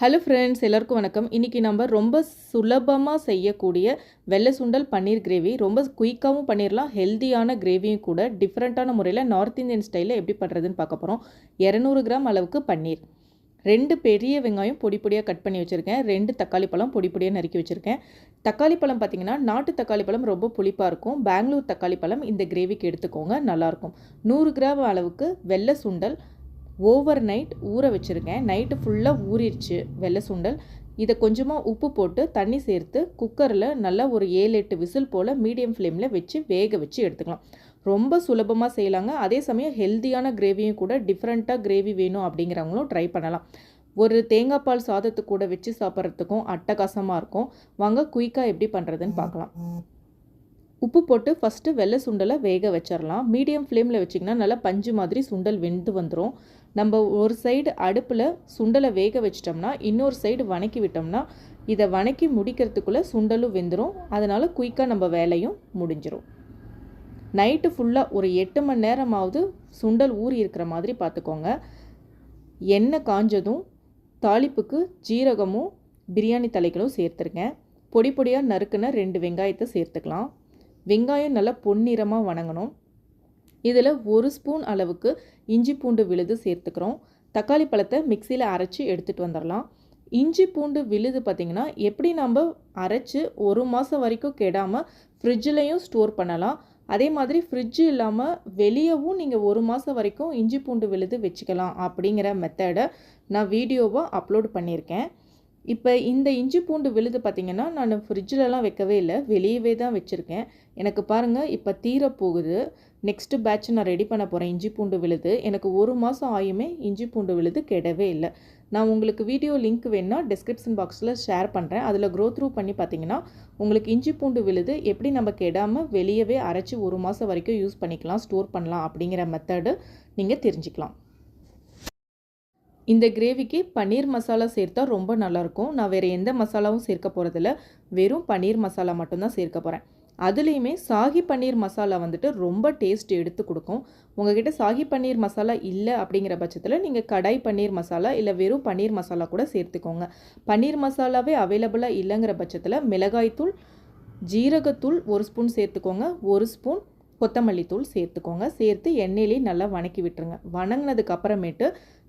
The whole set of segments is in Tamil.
ஹலோ ஃப்ரெண்ட்ஸ் எல்லாருக்கும் வணக்கம். இன்றைக்கி நம்ம ரொம்ப சுலபமாக செய்யக்கூடிய வெள்ளை சுண்டல் பன்னீர் கிரேவி ரொம்ப குயிக்காகவும் பண்ணிடலாம் ஹெல்த்தியான கிரேவியும் கூட டிஃப்ரெண்ட்டான முறையில் நார்த் இந்தியன் ஸ்டைலில் எப்படி பண்ணுறதுன்னு பார்க்க போகிறோம் இரநூறு கிராம் அளவுக்கு பன்னீர். ரெண்டு பெரிய வெங்காயம் பொடி பொடியாக கட் பண்ணி வச்சுருக்கேன். ரெண்டு தக்காளி பழம் பொடி பொடியாக நறுக்கி வச்சுருக்கேன். தக்காளி பழம் பார்த்திங்கன்னா நாட்டு தக்காளி பழம் ரொம்ப புளிப்பாக இருக்கும். பெங்களூர் தக்காளி பழம் இந்த கிரேவிக்கு எடுத்துக்கோங்க. நல்லாயிருக்கும் நூறு கிராம் அளவுக்கு வெள்ளை சுண்டல் ஓவர் நைட் ஊற வச்சுருக்கேன். நைட்டு ஃபுல்லாக ஊறிடுச்சு வெள்ளை சுண்டல். இதை கொஞ்சமாக உப்பு போட்டு தண்ணி சேர்த்து குக்கரில் நல்லா ஒரு ஏழு எட்டு விசில் போல் மீடியம் ஃப்ளேமில் வச்சு வேக வச்சு எடுத்துக்கலாம். ரொம்ப சுலபமாக செய்யலாங்க. அதே சமயம் ஹெல்த்தியான கிரேவியும் கூட டிஃப்ரெண்ட்டாக கிரேவி வேணும் அப்படிங்கிறவங்களும் ட்ரை பண்ணலாம். ஒரு தேங்காய் பால் சாதத்து கூட வச்சு சாப்பிட்றதுக்கும் அட்டகாசமாக இருக்கும். வாங்க குயிக்காக எப்படி பண்ணுறதுன்னு பார்க்கலாம். உப்பு போட்டு ஃபஸ்ட்டு வெள்ளை சுண்டலை வேக வச்சிடலாம் மீடியம் ஃப்ளேமில் வச்சிங்கன்னா நல்லா பஞ்சு மாதிரி சுண்டல் வெந்து வந்துடும் நம்ம ஒரு சைடு அடுப்பில் சுண்டலை வேக வச்சிட்டோம்னா இன்னொரு சைடு வணக்கி விட்டோம்னா இதை வணக்கி முடிக்கிறதுக்குள்ளே சுண்டலும் வெந்துடும் அதனால் குயிக்காக நம்ம வேலையும் முடிஞ்சிடும் நைட்டு ஃபுல்லாக ஒரு எட்டு மணி நேரமாவது சுண்டல் ஊறி இருக்கிற மாதிரி பார்த்துக்கோங்க. எண்ணெய் காஞ்சதும் தாளிப்புக்கு ஜீரகமும் பிரியாணி தலைகளும் சேர்த்துருக்கேன் பொடி பொடியாக நறுக்குன ரெண்டு வெங்காயத்தை சேர்த்துக்கலாம். வெங்காயம் நல்லா பொன்னிறமாக வணங்கணும். இதில் ஒரு ஸ்பூன் அளவுக்கு இஞ்சி பூண்டு விழுது சேர்த்துக்கிறோம். தக்காளி பழத்தை மிக்சியில் அரைச்சி எடுத்துகிட்டு வந்துடலாம். இஞ்சி பூண்டு விழுது பார்த்திங்கன்னா எப்படி நம்ம அரைச்சி ஒரு மாதம் வரைக்கும் கெடாமல் ஃப்ரிட்ஜிலையும் ஸ்டோர் பண்ணலாம். அதே மாதிரி ஃப்ரிட்ஜு இல்லாமல் வெளியவும் நீங்கள் ஒரு மாதம் வரைக்கும் இஞ்சி பூண்டு விழுது வச்சுக்கலாம் அப்படிங்கிற மெத்தடை நான் வீடியோவாக அப்லோட் பண்ணியிருக்கேன். இப்போ இந்த இஞ்சி பூண்டு விழுது பார்த்திங்கன்னா நான் ஃப்ரிட்ஜிலலாம் வைக்கவே இல்லை. வெளியவே தான் வச்சுருக்கேன். எனக்கு பாருங்கள் இப்போ தீரப்போகுது நெக்ஸ்ட்டு பேட்ச் நான் ரெடி பண்ண போகிறேன் இஞ்சி பூண்டு விழுது. எனக்கு ஒரு மாதம் ஆயுமே இஞ்சி பூண்டு விழுது கெடவே இல்லை. நான் உங்களுக்கு வீடியோ லிங்க் வேணால் டிஸ்கிரிப்ஷன் பாக்ஸில் ஷேர் பண்ணுறேன் அதில் க்ரோ த்ரூ பண்ணி பார்த்தீங்கன்னா உங்களுக்கு இஞ்சி பூண்டு விழுது. எப்படி நம்ம கெடாமல் வெளியவே அரைச்சி ஒரு மாதம் வரைக்கும் யூஸ் பண்ணிக்கலாம் ஸ்டோர் பண்ணலாம் அப்படிங்கிற மெத்தடு நீங்கள் தெரிஞ்சுக்கலாம். இந்த கிரேவிக்கு பன்னீர் மசாலா சேர்த்தா ரொம்ப நல்லாயிருக்கும். நான் வேறு எந்த மசாலாவும் சேர்க்க போகிறதில்ல வெறும் பன்னீர் மசாலா மட்டும்தான் சேர்க்க போகிறேன் அதுலேயுமே சாகி பன்னீர் மசாலா வந்துட்டு ரொம்ப டேஸ்ட் எடுத்து கொடுக்கும். உங்ககிட்ட சாகி பன்னீர் மசாலா இல்லை அப்படிங்கிற பட்சத்தில் நீங்கள் கடாய் பன்னீர் மசாலா இல்லை வெறும் பன்னீர் மசாலா கூட சேர்த்துக்கோங்க. பன்னீர் மசாலாவே அவைலபிளாக இல்லைங்கிற பட்சத்தில் மிளகாய்த்தூள் ஜீரகத்தூள் ஒரு ஸ்பூன் சேர்த்துக்கோங்க. ஒரு ஸ்பூன் கொத்தமல்லி தூள் சேர்த்துக்கோங்க. சேர்த்து எண்ணெயிலேயே நல்லா வணக்கி விட்டுருங்க. வணங்கினதுக்கு அப்புறமேட்டு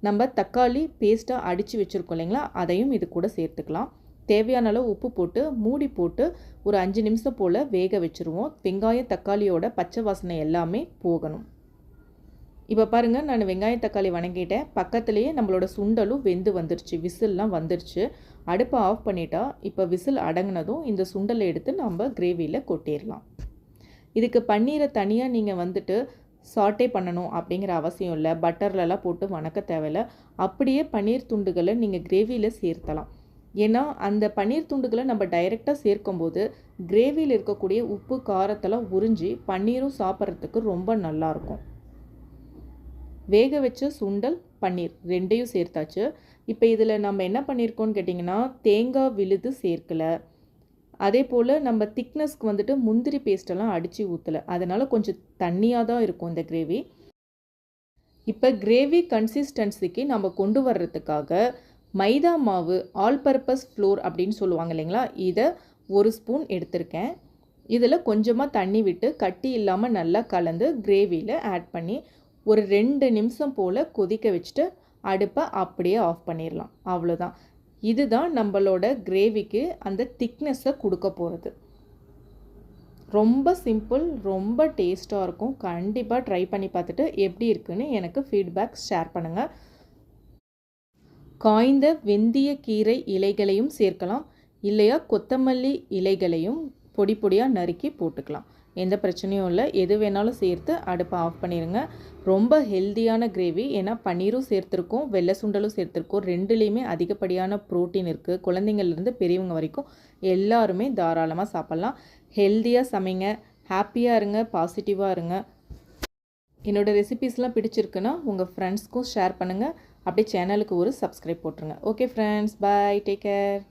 நம்ம தக்காளி பேஸ்ட்டாக அடித்து வச்சுருக்கோம் இல்லைங்களா? அதையும் இது கூட சேர்த்துக்கலாம். தேவையான அளவு உப்பு போட்டு மூடி போட்டு ஒரு அஞ்சு நிமிஷம் போல் வேக வச்சுருவோம். வெங்காயம் தக்காளியோட பச்சை வாசனை எல்லாமே போகணும். இப்போ பாருங்கள் நான் வெங்காயம் தக்காளி வணங்கிட்டேன். பக்கத்துலேயே நம்மளோட சுண்டலும் வெந்து வந்துருச்சு. விசில்லாம் வந்துருச்சு. அடுப்பை ஆஃப் பண்ணிட்டா இப்போ விசில் அடங்கினதும் இந்த சுண்டலை எடுத்து நம்ம கிரேவியில் கொட்டிடலாம். இதுக்கு பன்னீரை தனியாக நீங்கள் வந்துட்டு சாட்டே பண்ணணும் அப்படிங்கிற அவசியம் இல்லை. பட்டர்லலாம் போட்டு வணக்க தேவையில்லை. அப்படியே பன்னீர் துண்டுகளை நீங்கள் கிரேவியில் சேர்த்தலாம். ஏன்னா அந்த பன்னீர் துண்டுகளை நம்ம டைரெக்டாக சேர்க்கும்போது கிரேவியில் இருக்கக்கூடிய உப்பு காரத்தெல்லாம் உறிஞ்சி பன்னீரும் சாப்பிட்றதுக்கு ரொம்ப நல்லாயிருக்கும் வேக வச்ச சுண்டல் பன்னீர் ரெண்டையும் சேர்த்தாச்சு. இப்போ இதில் நம்ம என்ன பண்ணியிருக்கோம்னு கேட்டிங்கன்னா தேங்காய் விழுது சேர்க்கலை. அதே போல் நம்ம திக்னஸ்க்கு வந்துட்டு முந்திரி பேஸ்ட்டெல்லாம் அடித்து ஊற்றலை அதனால் கொஞ்சம் தண்ணியாக தான் இருக்கும் இந்த கிரேவி இப்போ கிரேவி கன்சிஸ்டன்சிக்கு நம்ம கொண்டு வர்றதுக்காக மைதா மாவு ஆல் பர்பஸ் ஃப்ளோர் அப்படின்னு சொல்லுவாங்க இல்லைங்களா? இதை ஒரு ஸ்பூன் எடுத்திருக்கேன். இதில் கொஞ்சமாக தண்ணி விட்டு கட்டி இல்லாமல் நல்லா கலந்து கிரேவியில் ஆட் பண்ணி ஒரு ரெண்டு நிமிஷம் போல் கொதிக்க வச்சுட்டு அடுப்பை அப்படியே ஆஃப் பண்ணிடலாம் அவ்வளோதான் இதுதான் நம்மளோட கிரேவிக்கு அந்த திக்னஸை கொடுக்க போகிறது ரொம்ப சிம்பிள் ரொம்ப டேஸ்ட்டாக இருக்கும். கண்டிப்பாக ட்ரை பண்ணி பார்த்துட்டு எப்படி இருக்குன்னு எனக்கு ஃபீட்பேக் ஷேர் பண்ணுங்கள் காய்ந்த வெந்திய கீரை இலைகளையும் சேர்க்கலாம். இல்லையா கொத்தமல்லி இலைகளையும் பொடி பொடியாக நறுக்கி போட்டுக்கலாம். எந்த பிரச்சனையும் இல்லை. எது வேணாலும் சேர்த்து அடுப்பை ஆஃப் பண்ணிடுங்க ரொம்ப ஹெல்த்தியான கிரேவி ஏன்னா பன்னீரும் சேர்த்துருக்கோம் வெள்ளை சுண்டலும் சேர்த்துருக்கோம். ரெண்டுலேயுமே அதிகப்படியான ப்ரோட்டீன் இருக்குது குழந்தைங்கள்லேருந்து பெரியவங்க வரைக்கும் எல்லாருமே தாராளமாக சாப்பிட்லாம். ஹெல்த்தியாக சமைங்க. ஹாப்பியாக இருங்க. பாசிட்டிவாக இருங்க. என்னோடய ரெசிபீஸ்லாம் பிடிச்சிருக்குன்னா உங்கள் ஃப்ரெண்ட்ஸ்க்கும் ஷேர் பண்ணுங்கள் அப்படியே சேனலுக்கு ஒரு சப்ஸ்கிரைப் போட்டுருங்க. Okay friends bye take care